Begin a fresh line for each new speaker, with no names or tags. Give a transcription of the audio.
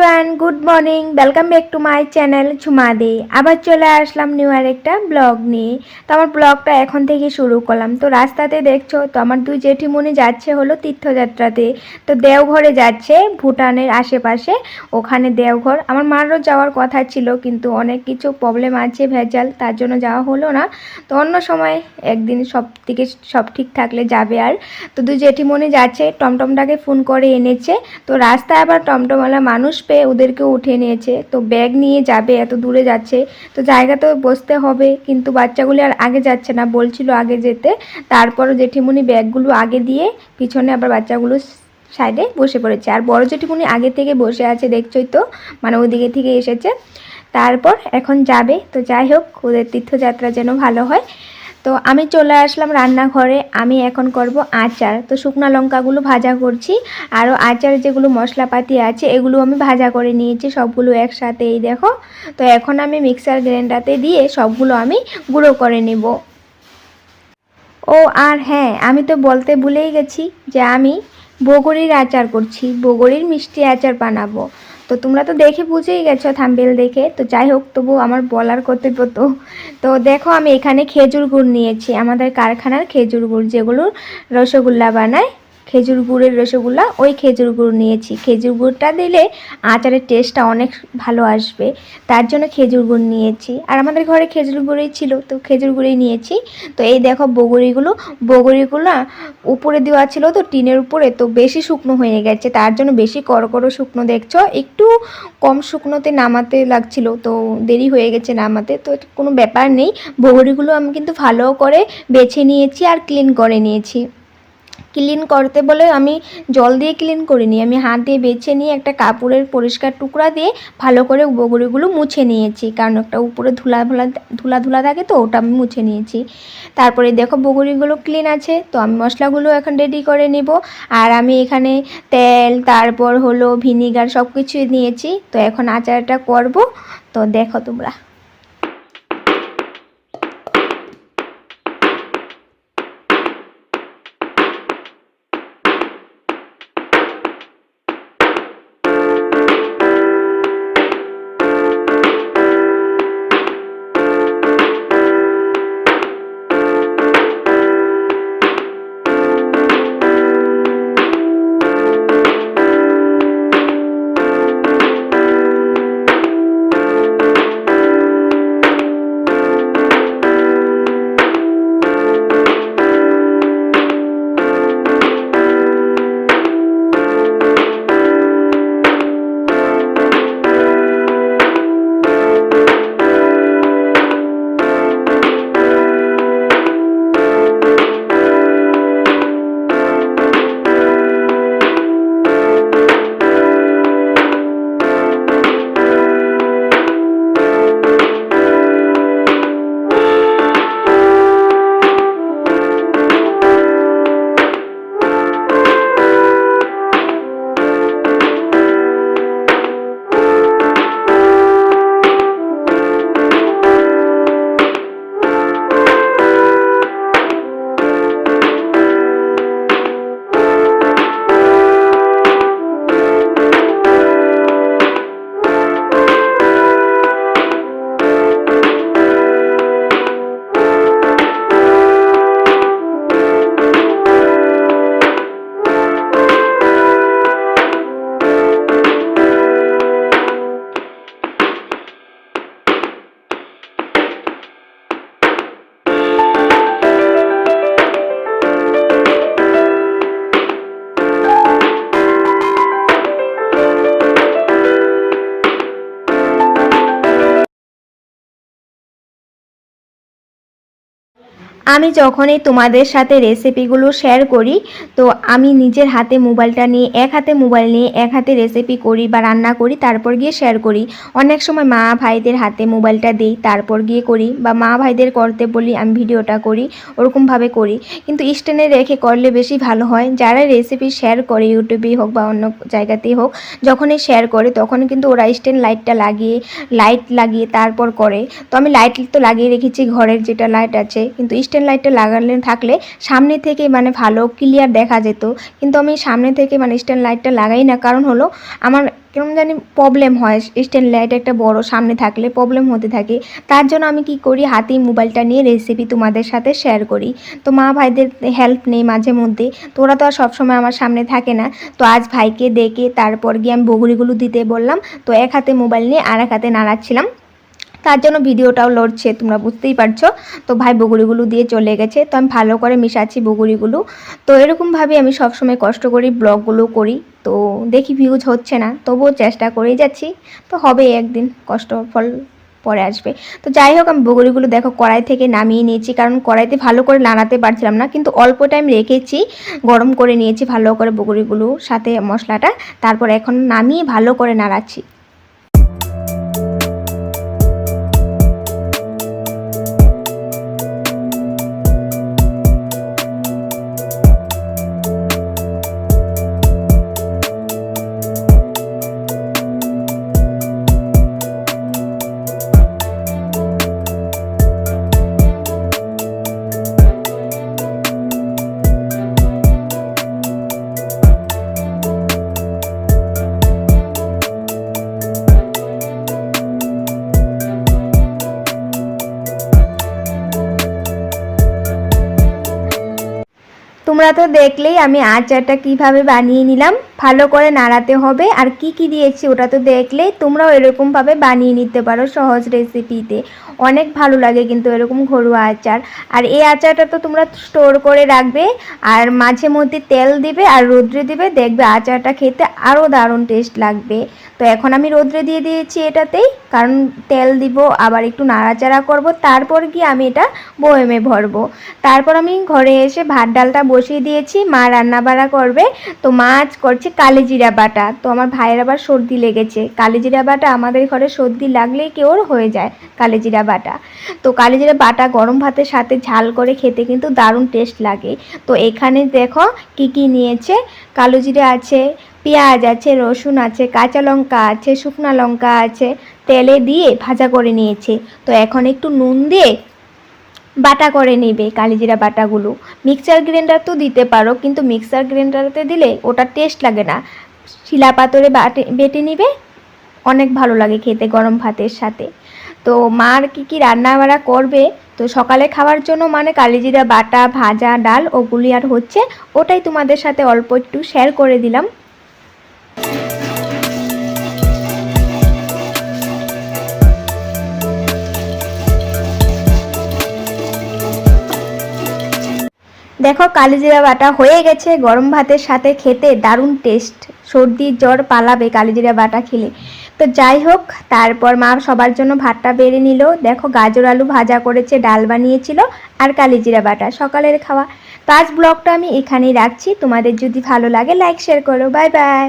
Everyone, good morning. Welcome back to my channel Jhumade আবার চলে আসলাম new আর একটা blog নিয়ে। তো আমার ব্লগটা এখন থেকে শুরু করলাম। তো রাস্তাতে দেখছ, তো আমার দুই জেঠিমণি যাচ্ছে হলো তীর্থযাত্রাতে। তো দেওঘরে যাচ্ছে ভুটানের আশেপাশে, ওখানে দেওঘর। আমার মারও যাওয়ার কথা ছিল, কিন্তু অনেক কিছু প্রবলেম আছে, ভেজাল, তার জন্য যাওয়া হলো না। তো অন্য সময় একদিন সব থেকে সব ঠিক থাকলে যাবে আর। তো দুই জেঠিমণি যাচ্ছে, টমটমটাকে ফোন করে এনেছে। তো রাস্তায় আবার টমটমওয়ালা মানুষ পেয়ে ওদেরকে উঠে নিয়েছে। তো ব্যাগ নিয়ে যাবে, এত দূরে যাচ্ছে। তো জায়গা তো বসতে হবে, কিন্তু বাচ্চাগুলি আর আগে যাচ্ছে না, বলছিল আগে যেতে। তারপরও জেঠিমুনি ব্যাগগুলো আগে দিয়ে পিছনে আবার বাচ্চাগুলো সাইডে বসে পড়েছে। আর বড় জেঠিমুনি আগে থেকে বসে আছে, দেখছই তো মানে ওদিকে থেকে এসেছে। তারপর এখন যাবে। তো যাই হোক, ওদের তীর্থযাত্রা যেন ভালো হয়। তো আমি চলে আসলাম রান্নাঘরে, আমি এখন করব আচার। তো শুকনো লঙ্কাগুলো ভাজা করছি আরও আচার যেগুলো মশলাপাতি আছে, এগুলো আমি ভাজা করে নিয়েছি, সবগুলো একসাথে, এই দেখো। তো এখন আমি মিক্সার গ্রাইন্ডারতে দিয়ে সবগুলো আমি গুঁড়ো করে নেব। ও, আর হ্যাঁ আমি তো বলতে ভুলেই গেছি যে আমি বগরির আচার করছি, বগরির মিষ্টি আচার বানাবো। তো তোমরা তো দেখে বুঝেই গেছো থাম্বেল দেখে। তো যাই হোক তবু আমার বলার কর্তব্য তো। তো দেখো, আমি এখানে খেজুর গুড় নিয়েছি, আমাদের কারখানার খেজুর গুড়, যেগুলো রসগোল্লা বানায়। খেজুর গুড়ের রসগোল্লা ওই খেজুর গুড় নিয়েছি। খেজুর গুড়টা দিলে আচারের টেস্টটা অনেক ভালো আসবে। তার জন্য খেজুর গুড় নিয়েছি। আর আমাদের ঘরে খেজুর গুড়ই ছিল, তো খেজুর গুড়ই নিয়েছি। তো এই দেখো বগরিগুলো বগরিগুলো উপরে দেওয়া ছিল তো টিনের উপরে, তো বেশি শুকনো হয়ে গেছে। তার জন্য বেশি করকরো শুকনো দেখছ। একটু কম শুকনোতে নামাতে লাগছিল, তো দেরি হয়ে গেছে নামাতে। তো কোনো ব্যাপার নেই। বগরিগুলো আমি কিন্তু ভালো করে বেছে নিয়েছি আর ক্লিন করে নিয়েছি। ক্লিন করতে বলে আমি জল দিয়ে ক্লিন করিনি। আমি হাত দিয়ে বেছে নিয়ে একটা কাপড়ের পরিষ্কার টুকরা দিয়ে ভালো করে বগরিগুলো মুছে নিয়েছি। কারণ একটা উপরে ধুলা ধুলা ধুলা ধুলা থাকে তো, ওটা আমি মুছে নিয়েছি। তারপরে দেখো বগরিগুলো ক্লিন আছে, তো আমি মশলাগুলো এখন রেডি করে নেব। আর আমি এখানে তেল, তারপর হলো ভিনিগার সব কিছুই নিয়েছি। তো এখন আচারটা করব। তো দেখো তোমরা। আমি যখনই তোমাদের সাথে রেসিপিগুলো শেয়ার করি, তো আমি নিজের হাতে মোবাইলটা নিয়ে, এক হাতে মোবাইল নিয়ে এক হাতে রেসিপি করি বা রান্না করি, তারপর গিয়ে শেয়ার করি। অনেক সময় মা ভাইদের হাতে মোবাইলটা দিই, তারপর গিয়ে করি বা মা ভাইদের করতে বলি আমি ভিডিওটা করি, ওরকমভাবে করি। কিন্তু স্ট্যান্ডে রেখে করলে বেশি ভালো হয়। যারা রেসিপি শেয়ার করে ইউটিউবেই হোক বা অন্য জায়গাতেই হোক, যখনই শেয়ার করে তখন কিন্তু ওরা স্ট্যান্ড লাইটটা লাগিয়ে লাইট লাগিয়ে তারপর করে। তো আমি লাইট তো লাগিয়ে রেখেছি, ঘরের যেটা লাইট আছে। কিন্তু স্ট্যান্ড লাইটটা লাগালে থাকলে সামনে থেকে মানে ভালো ক্লিয়ার দেখা যেত। কিন্তু আমি সামনে থেকে মানে স্ট্যান্ড লাইটটা লাগাই না। কারণ হলো আমার কেমন জানি প্রবলেম হয়। স্ট্যান্ড লাইট একটা বড় সামনে থাকলে প্রবলেম হতে থাকে। তার জন্য আমি কি করি? হাতেই মোবাইলটা নিয়ে রেসিপি তোমাদের সাথে শেয়ার করি। তো মা ভাইদের হেল্প নেই মাঝে মধ্যে। তো ওরা তো আর সবসময় আমার সামনে থাকে না। তো আজ ভাইকে ডেকে তারপর গিয়ে আমি বগুড়িগুলো দিতে বললাম। তো এক হাতে মোবাইল নিয়ে আর এক হাতে নাড়াচ্ছিলাম। তার জন্য ভিডিওটাও লড়ছে, তোমরা বুঝতেই পারছ। তো ভাই বগুড়িগুলো দিয়ে চলে গেছে, তো আমি ভালো করে মিশাচ্ছি বগুড়িগুলো। তো এরকমভাবে আমি সবসময় কষ্ট করি, ব্লগগুলো করি। তো দেখি ভিউজ হচ্ছে না, তবুও চেষ্টা করেই যাচ্ছি। তো হবে একদিন, কষ্ট ফল পরে আসবে। তো যাই হোক, আমি বগুড়িগুলো দেখো কড়াই থেকে নামিয়ে নিয়েছি, কারণ কড়াইতে ভালো করে নাড়াতে পারছিলাম না, কিন্তু অল্প টাইম রেখেছি, গরম করে নিয়েছি ভালো করে বগুড়িগুলো সাথে মশলাটা। তারপর এখন নামিয়ে ভালো করে নাড়াচ্ছি। তো দেখলেই আমি আচারটা কীভাবে বানিয়ে নিলাম। ভালো করে নাড়াতে হবে। আর কি কি দিয়েছি ওটা তো দেখলেই তোমরাও এরকমভাবে বানিয়ে নিতে পারো সহজ রেসিপিতে অনেক ভালো লাগে কিন্তু এরকম ঘরোয়া আচার। আর এই আচারটা তো তোমরা স্টোর করে রাখবে। আর মাঝে মধ্যে তেল দিবে আর রোদ্রে দিবে। দেখবে আচারটা খেতে আরও দারুণ টেস্ট লাগবে। তো এখন আমি রোদ্রে দিয়ে দিয়েছি এটাতেই। কারণ তেল দিব, আবার একটু নাড়াচাড়া করব। তারপর গিয়ে আমি এটা বয়েমে ভরবো। তারপর আমি ঘরে এসে ভাত ডালটা বসিয়ে দিয়েছি, মা রান্না বাড়া করবে। তো মাছ করছে কালিজিরা বাটা। তো আমার ভাইয়ের আবার সর্দি লেগেছে। কালিজিরা বাটা আমাদের ঘরে সর্দি লাগলেই কেউর হয়ে যায়, কালিজিরা বাটা। তো কালিজিরা বাটা গরম ভাতের সাথে ঝাল করে খেতে কিন্তু দারুণ টেস্ট লাগে। তো এখানে দেখো কি কি নিয়েছে। কালো জিরে আছে, পেঁয়াজ আছে, রসুন আছে, কাঁচা লঙ্কা আছে, শুকনা লঙ্কা আছে। তেলে দিয়ে ভাজা করে নিয়েছে। তো এখন একটু নুন দিয়ে বাটা করে নেবে, কালিজিরা বাটাগুলো। মিক্সার গ্রাইন্ডার তো দিতে পারো, কিন্তু মিক্সার গ্রাইন্ডারতে দিলে ওটা টেস্ট লাগে না। শিলা পাতরে বাটে, বেটে নিবে, অনেক ভালো লাগে খেতে গরম ভাতের সাথে। তো মার কি কি রান্না বাড়া করবে? তো সকালে খাওয়ার জন্য মানে কালিজিরা বাটা, ভাজা, ডাল, ওগুলি আর হচ্ছে, ওটাই তোমাদের সাথে অল্প একটু শেয়ার করে দিলাম। দেখো কালিজিরা বাটা হয়ে গেছে, গরম ভাতের সাথে খেতে দারুণ টেস্ট সর্দি জ্বর পালাবে কালিজিরা বাটা খেলে। তো যাই হোক, তারপর মা সবার জন্য ভাতটা বেড়ে নিল। দেখো, গাজর আলু ভাজা করেছে, ডাল বানিয়েছিল আর কালিজিরা বাটা সকালের খাওয়া। তো আজ ব্লগটা আমি এখানেই রাখছি। তোমাদের যদি ভালো লাগে লাইক শেয়ার করো। Bye bye